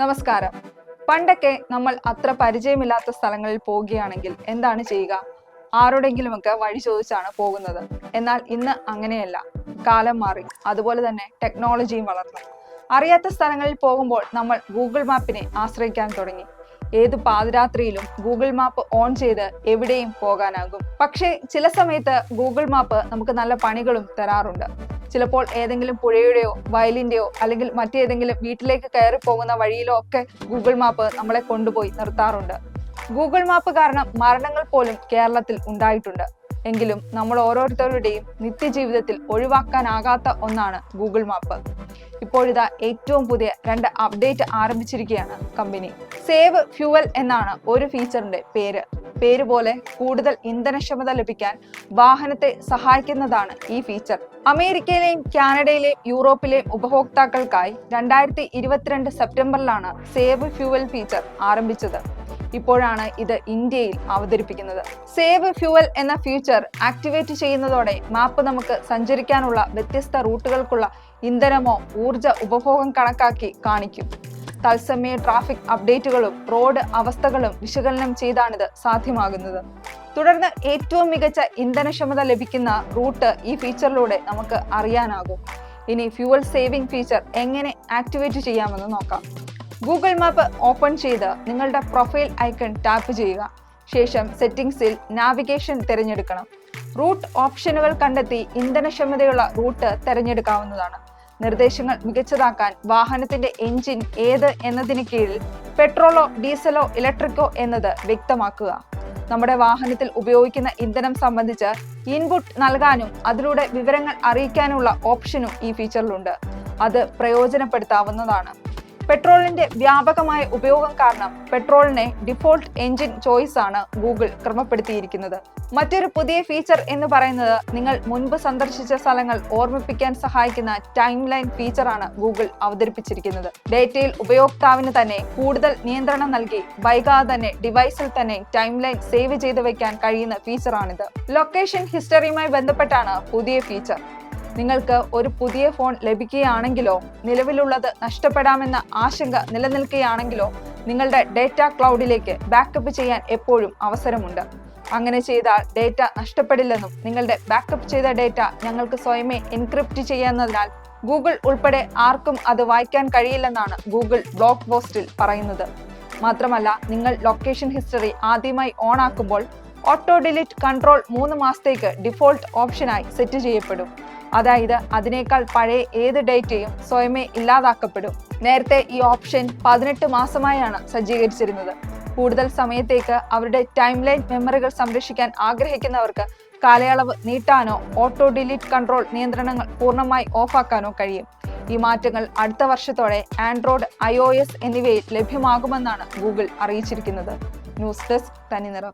നമസ്കാരം. പണ്ടൊക്കെ നമ്മൾ അത്ര പരിചയമില്ലാത്ത സ്ഥലങ്ങളിൽ പോവുകയാണെങ്കിൽ എന്താണ് ചെയ്യുക? ആരോടെങ്കിലുമൊക്കെ വഴി ചോദിച്ചാണ് പോകുന്നത്. എന്നാൽ ഇന്ന് അങ്ങനെയല്ല. കാലം മാറി. അതുപോലെ തന്നെ ടെക്നോളജിയും വളർന്നു. അറിയാത്ത സ്ഥലങ്ങളിൽ പോകുമ്പോൾ നമ്മൾ ഗൂഗിൾ മാപ്പിനെ ആശ്രയിക്കാൻ തുടങ്ങി. ഏത് പാതിരാത്രിയിലും ഗൂഗിൾ മാപ്പ് ഓൺ ചെയ്ത് എവിടെയും പോകാനാകും. പക്ഷേ ചില സമയത്ത് ഗൂഗിൾ മാപ്പ് നമുക്ക് നല്ല പണികളും തരാറുണ്ട്. ചിലപ്പോൾ ഏതെങ്കിലും പുഴയുടെയോ വയലിന്റെയോ അല്ലെങ്കിൽ മറ്റേതെങ്കിലും വീട്ടിലേക്ക് കയറി പോകുന്ന വഴിയിലോ ഒക്കെ ഗൂഗിൾ മാപ്പ് നമ്മളെ കൊണ്ടുപോയി നിർത്താറുണ്ട്. ഗൂഗിൾ മാപ്പ് കാരണം മരണങ്ങൾ പോലും കേരളത്തിൽ ഉണ്ടായിട്ടുണ്ട്. എങ്കിലും നമ്മൾ ഓരോരുത്തരുടെയും നിത്യജീവിതത്തിൽ ഒഴിവാക്കാനാകാത്ത ഒന്നാണ് ഗൂഗിൾ മാപ്പ്. ഇപ്പോഴിതാ ഏറ്റവും പുതിയ രണ്ട് അപ്ഡേറ്റ് ആരംഭിച്ചിരിക്കുകയാണ് കമ്പനി. സേവ് ഫ്യൂവൽ എന്നാണ് ഒരു ഫീച്ചറിന്റെ പേര്. പേര് പോലെ കൂടുതൽ ഇന്ധനക്ഷമത ലഭിക്കാൻ വാഹനത്തെ സഹായിക്കുന്നതാണ് ഈ ഫീച്ചർ. അമേരിക്കയിലെയും കാനഡയിലെയും യൂറോപ്പിലെയും ഉപഭോക്താക്കൾക്കായി രണ്ടായിരത്തി ഇരുപത്തിരണ്ട് സെപ്റ്റംബറിലാണ് സേവ് ഫ്യൂവൽ ഫീച്ചർ ആരംഭിച്ചത്. ഇപ്പോഴാണ് ഇത് ഇന്ത്യയിൽ അവതരിപ്പിക്കുന്നത്. സേവ് ഫ്യൂവൽ എന്ന ഫീച്ചർ ആക്ടിവേറ്റ് ചെയ്യുന്നതോടെ മാപ്പ് നമുക്ക് സഞ്ചരിക്കാനുള്ള വ്യത്യസ്ത റൂട്ടുകൾക്കുള്ള ഇന്ധനമോ ഊർജ ഉപഭോഗം കണക്കാക്കി കാണിക്കും. തത്സമയ ട്രാഫിക് അപ്ഡേറ്റുകളും റോഡ് അവസ്ഥകളും വിശകലനം ചെയ്താണിത് സാധ്യമാകുന്നത്. തുടർന്ന് ഏറ്റവും മികച്ച ഇന്ധനക്ഷമത ലഭിക്കുന്ന റൂട്ട് ഈ ഫീച്ചറിലൂടെ നമുക്ക് അറിയാനാകും. ഇനി ഫ്യൂവൽ സേവിംഗ് ഫീച്ചർ എങ്ങനെ ആക്ടിവേറ്റ് ചെയ്യാമെന്ന് നോക്കാം. ഗൂഗിൾ മാപ്പ് ഓപ്പൺ ചെയ്ത് നിങ്ങളുടെ പ്രൊഫൈൽ ഐക്കൺ ടാപ്പ് ചെയ്യുക. ശേഷം സെറ്റിംഗ്സിൽ നാവിഗേഷൻ തിരഞ്ഞെടുക്കണം. റൂട്ട് ഓപ്ഷനുകൾ കണ്ടെത്തി ഇന്ധനക്ഷമതയുള്ള റൂട്ട് തിരഞ്ഞെടുക്കാവുന്നതാണ്. നിർദ്ദേശങ്ങൾ മികച്ചതാക്കാൻ വാഹനത്തിന്റെ എഞ്ചിൻ ഏത് എന്നതിന് കീഴിൽ പെട്രോളോ ഡീസലോ ഇലക്ട്രിക്കോ എന്നത് വ്യക്തമാക്കുക. നമ്മുടെ വാഹനത്തിൽ ഉപയോഗിക്കുന്ന ഇന്ധനം സംബന്ധിച്ച് ഇൻപുട്ട് നൽകാനും അതിലൂടെ വിവരങ്ങൾ അറിയിക്കാനുള്ള ഓപ്ഷനും ഈ ഫീച്ചറിലുണ്ട് അത് പ്രയോജനപ്പെടുത്താവുന്നതാണ്. പെട്രോളിന്റെ വ്യാപകമായ ഉപയോഗം കാരണം പെട്രോളിനെ ഡിഫോൾട്ട് എഞ്ചിൻ ചോയ്സ് ആണ് ഗൂഗിൾ ക്രമപ്പെടുത്തിയിരിക്കുന്നത്. മറ്റൊരു പുതിയ ഫീച്ചർ എന്ന് പറയുന്നത് നിങ്ങൾ മുൻപ് സന്ദർശിച്ച സ്ഥലങ്ങൾ ഓർമ്മിപ്പിക്കാൻ സഹായിക്കുന്ന ടൈം ലൈൻ ഫീച്ചറാണ് ഗൂഗിൾ അവതരിപ്പിച്ചിരിക്കുന്നത്. ഡേറ്റയിൽ ഉപയോക്താവിന് തന്നെ കൂടുതൽ നിയന്ത്രണം നൽകി വൈകാതെ തന്നെ ഡിവൈസിൽ തന്നെ ടൈം ലൈൻ സേവ് ചെയ്ത് വയ്ക്കാൻ കഴിയുന്ന ഫീച്ചറാണിത്. ലൊക്കേഷൻ ഹിസ്റ്ററിയുമായി ബന്ധപ്പെട്ടാണ് പുതിയ ഫീച്ചർ. നിങ്ങൾക്ക് ഒരു പുതിയ ഫോൺ ലഭിക്കുകയാണെങ്കിലോ നിലവിലുള്ളത് നഷ്ടപ്പെടാമെന്ന ആശങ്ക നിലനിൽക്കുകയാണെങ്കിലോ നിങ്ങളുടെ ഡേറ്റ ക്ലൗഡിലേക്ക് ബാക്കപ്പ് ചെയ്യാൻ എപ്പോഴും അവസരമുണ്ട്. അങ്ങനെ ചെയ്താൽ ഡേറ്റ നഷ്ടപ്പെടില്ലെന്നും നിങ്ങളുടെ ബാക്കപ്പ് ചെയ്ത ഡേറ്റ ഞങ്ങൾക്ക് സ്വയമേ എൻക്രിപ്റ്റ് ചെയ്യാവുന്നതിനാൽ ഗൂഗിൾ ഉൾപ്പെടെ ആർക്കും അത് വായിക്കാൻ കഴിയില്ലെന്നാണ് ഗൂഗിൾ ബ്ലോഗ് പോസ്റ്റിൽ പറയുന്നത്. മാത്രമല്ല നിങ്ങൾ ലൊക്കേഷൻ ഹിസ്റ്ററി ആദ്യമായി ഓൺ ആക്കുമ്പോൾ ഓട്ടോ ഡിലീറ്റ് കൺട്രോൾ മൂന്ന് മാസത്തേക്ക് ഡിഫോൾട്ട് ഓപ്ഷനായി സെറ്റ് ചെയ്യപ്പെടും. അതായത് അതിനേക്കാൾ പഴയ ഏത് ഡേറ്റയും സ്വയമേ ഇല്ലാതാക്കപ്പെടും. നേരത്തെ ഈ ഓപ്ഷൻ പതിനെട്ട് മാസമായാണ് സജ്ജീകരിച്ചിരുന്നത്. കൂടുതൽ സമയത്തേക്ക് അവരുടെ ടൈം ലൈൻ മെമ്മറികൾ സംരക്ഷിക്കാൻ ആഗ്രഹിക്കുന്നവർക്ക് കാലയളവ് നീട്ടാനോ ഓട്ടോ ഡിലീറ്റ് കൺട്രോൾ നിയന്ത്രണങ്ങൾ പൂർണമായി ഓഫാക്കാനോ കഴിയും. ഈ മാറ്റങ്ങൾ അടുത്ത വർഷത്തോടെ ആൻഡ്രോയിഡ് ഐ ഒ എസ് എന്നിവയിൽ ലഭ്യമാകുമെന്നാണ് ഗൂഗിൾ അറിയിച്ചിരിക്കുന്നത്. News desk Thaniniram.